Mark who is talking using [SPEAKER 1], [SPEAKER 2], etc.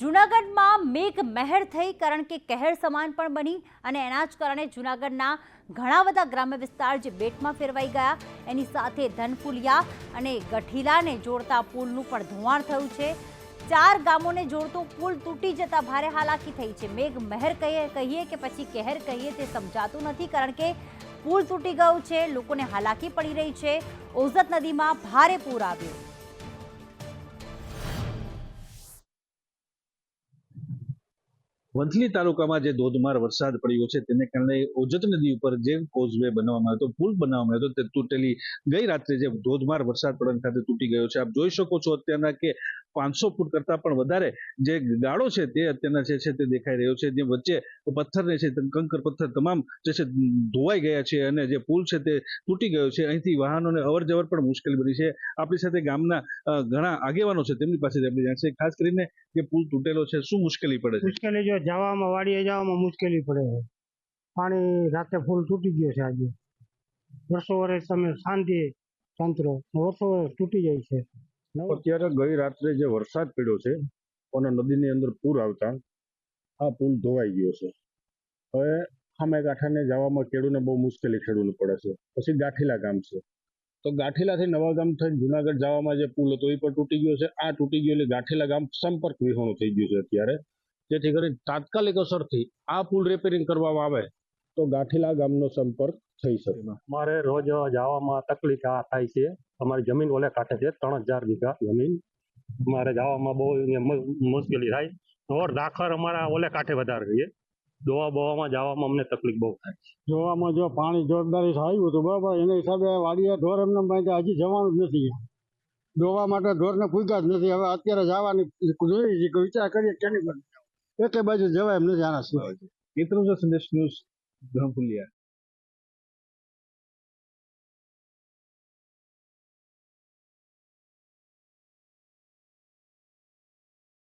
[SPEAKER 1] જૂનાગઢમાં મેઘ મહેર થઈ કારણ કે કહેર સમાન પણ બની અને એના જ કારણે જૂનાગઢના ઘણા બધા ગ્રામ્ય વિસ્તાર જે બેટમાં ફેરવાઈ ગયા. એની સાથે ધનફુલિયા અને ગઠીલાને જોડતા પુલનું પણ ધોવાણ થયું છે. ચાર ગામોને જોડતો પુલ તૂટી જતા ભારે હાલાકી થઈ છે. મેઘ મહેર કહીએ કહીએ કે પછી કહેર કહીએ તે સમજાતું નથી કારણ કે પુલ તૂટી ગયું છે. લોકોને હાલાકી પડી રહી છે. ઓઝત નદીમાં ભારે પૂર આવ્યું.
[SPEAKER 2] વંથલી તાલુકામાં જે ધોધમાર વરસાદ પડ્યો છે, તેને કારણે ઓજત નદી ઉપર જે કોઝવે બનાવવામાં આવ્યો હતો, પુલ બનાવવામાં આવ્યો હતો, તે તૂટેલી ગઈ રાત્રે જે ધોધમાર વરસાદ પડવાની સાથે તૂટી ગયો છે. આપ જોઈ શકો છો અત્યારના કે પાંચસો ફૂટ કરતા પણ વધારે જે ગાળો છે તે અત્યારના જે છે તે દેખાઈ રહ્યો છે. જે વચ્ચે પથ્થરને છે કંકર પથ્થર તમામ જે છે ધોવાઈ ગયા છે અને જે પુલ છે તે તૂટી ગયો છે. અહીંથી વાહનોને અવર જવર પણ મુશ્કેલ બની છે. આપણી સાથે ગામના ઘણા આગેવાનો છે તેમની પાસે આપણે જાણશે ખાસ કરીને જે પુલ તૂટેલો છે, શું મુશ્કેલી પડે છે?
[SPEAKER 3] મુશ્કેલી જો જવામાં, વાડીએ જવામાં મુશ્કેલી પડે છે. પાણી રાતે ફૂલ તૂટી ગયો છે આજે. વર્ષો વર્ષ તમે શાંતિ તંત્ર વર્ષો વર્ષ તૂટી જાય છે.
[SPEAKER 4] અત્યારે ગઈ રાત્રે જે વરસાદ પડ્યો છે, અને નદીની અંદર પૂર આવતા, આ પુલ ધોવાઈ ગયો છે. હવે સામે ગાંઠાને જવામાં ખેડૂને બહુ મુશ્કેલી ખેડૂને પડે છે. પછી ગાંઠીલા ગામ છે. તો ગાંઠીલાથી નવા ગામ થઈને જુનાગઢ જવામાં જે પુલ હતો, એ પણ તૂટી ગયો છે. આ તૂટી ગયો એટલે ગાંઠીલા ગામ સંપર્ક વિહોણું થઈ ગયું છે અત્યારે. જેથી કરીને તાત્કાલિક અસરથી આ પુલ રિપેરિંગ કરવામાં આવે, તો ગાંઠીલા ગામનો સંપર્ક થઈ શકે.
[SPEAKER 5] મારે રોજ જવામાં તકલીફ આ થાય છે. અમારી જમીન ઓલે કાંઠે છે ત્રણ હજાર વીઘા જમીન. મારે જવામાં બહુ મુશ્કેલી થાય. ઢોર ધાખર અમારા ઓલે કાંઠે વધારે રહીએ દોવા બોવામાં જવામાં અમને તકલીફ બહુ થાય
[SPEAKER 3] જોવામાં જો પાણી જોરદારી આવ્યું હતું બરાબર. એના હિસાબે વાડીએ ઢોર એમને હજી જવાનું જ નથી. જોવા માટે ઢોરને પૂગ્યા જ નથી. હવે અત્યારે જવાની જોઈએ છે કે વિચાર કરીએ કેની બાજુ જવું. બાજુ જવાય એમ નથી આના સિવાય.
[SPEAKER 2] મિત્રોજો સંદેશ ન્યૂઝ ધરમપુલિયા